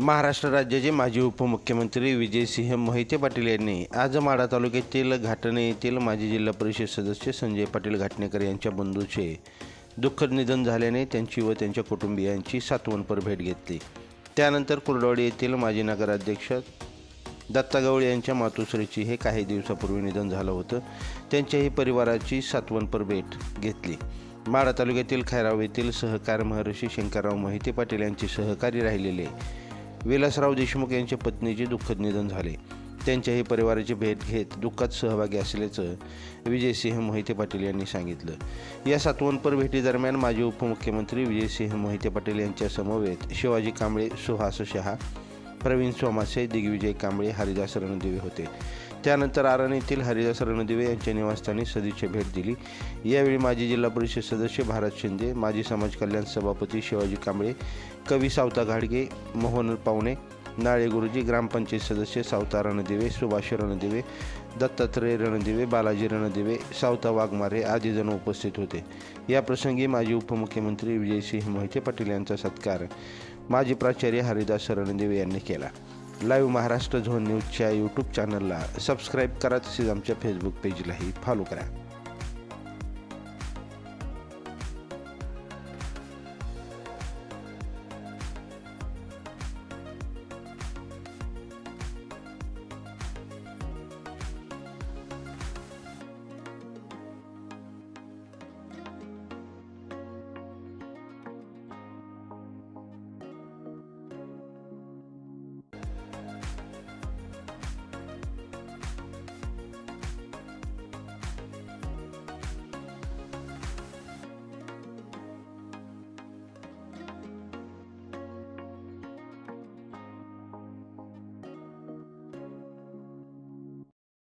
महाराष्ट्र राज्याचे माजी उपमुख्यमंत्री विजयसिंह मोहिते पाटील यांनी आज माढा तालुक्यातील घाटणे येथील माजी जिल्हा परिषद सदस्य संजय पाटील घाटणेकर यांच्या बंधूचे दुःखद निधन झाल्याने त्यांची व त्यांच्या कुटुंबियांची सातवणपर भेट घेतली. त्यानंतर कुर्डवाडी येथील माजी नगराध्यक्ष दत्ता गवळे यांच्या मातोश्रीची हे काही दिवसापूर्वी निधन झालं होतं. त्यांच्याही परिवाराची सातवणपर भेट घेतली. माढा तालुक्यातील खैराव येथील सहकार महर्षी शंकरराव मोहिते पाटील यांचे सहकारी राहिलेले विलासराव देशमुख यांच्या पत्नीचे दुःखद निधन झाले. त्यांच्याही परिवाराची भेट घेत दुःखात सहभागी असल्याचं विजयसिंह मोहिते पाटील यांनी सांगितलं. या सातवनपर भेटीदरम्यान माजी उपमुख्यमंत्री विजयसिंह मोहिते पाटील यांच्या समवेत शिवाजी कांबळे सुहास शहा प्रवीण सोमासे दिग्विजय कांबळे हरिदास रणदेवी होते. त्यानंतर आरण येथील हरिदास रणदिवे यांच्या निवासस्थानी सदिच्छा भेट दिली. यावेळी माजी जिल्हा परिषद सदस्य भारत शिंदे माजी समाज कल्याण सभापती शिवाजी कांबळे कवी सावता घाडगे मोहन पावणे नाळे गुरुजी ग्रामपंचायत सदस्य सावता रणदिवे सुभाष रणदिवे दत्तात्रय रणदिवे बालाजी रणदिवे सावता वाघमारे आदी जण उपस्थित होते. याप्रसंगी माजी उपमुख्यमंत्री विजयसिंह मोहिते पाटील यांचा सत्कार माजी प्राचार्य हरिदास रणदिवे यांनी केला. लाईव्ह महाराष्ट्र झोन न्यूजच्या यूट्यूब चॅनलला सबस्क्राईब करा. तसेच आमच्या फेसबुक पेजलाही फॉलो करा.